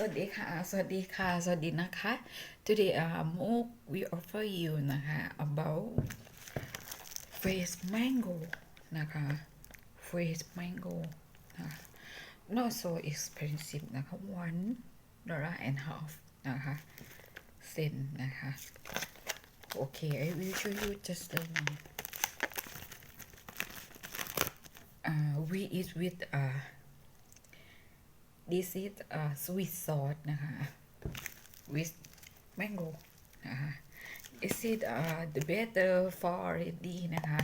สวัสดีค่ะ สวัสดีค่ะ สวัสดีนะคะ today uh, Mook we offer you นะคะ about fresh mango นะคะ fresh mango นะคะ not so expensive นะคะ one dollar and half นะคะ cent นะคะโอเค I will show you just the one uh, we eat with uh this is a sweet sauce นะคะ with mango นะคะ is it uh, the better for already นะคะ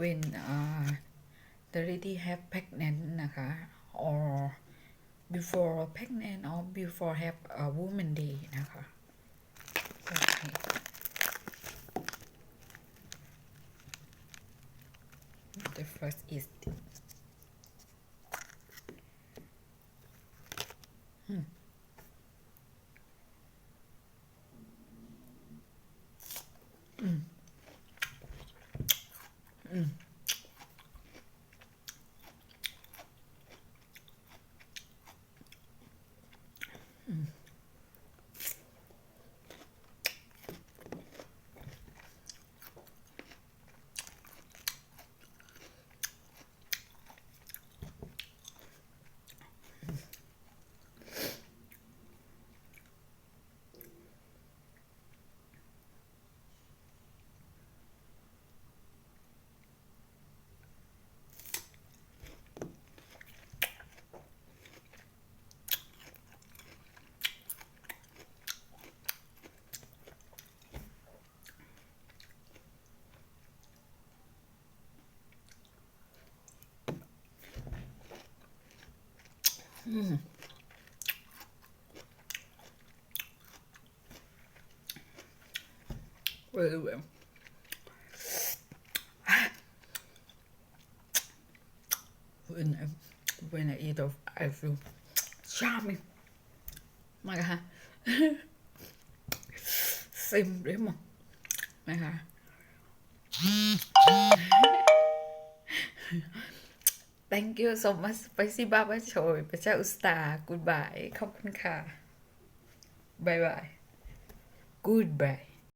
when uh, the lady have pregnant นะคะ or before pregnant or before have a woman day นะคะโอเค the first is 嗯，嗯，嗯。Very well. When I, when I eat off, I feel charming. Hả? Sim mà. Mà hả? thank you so much spicy baba choy พระเจ้าอุสตา goodbye ขอบคุณค่ะ bye bye goodbye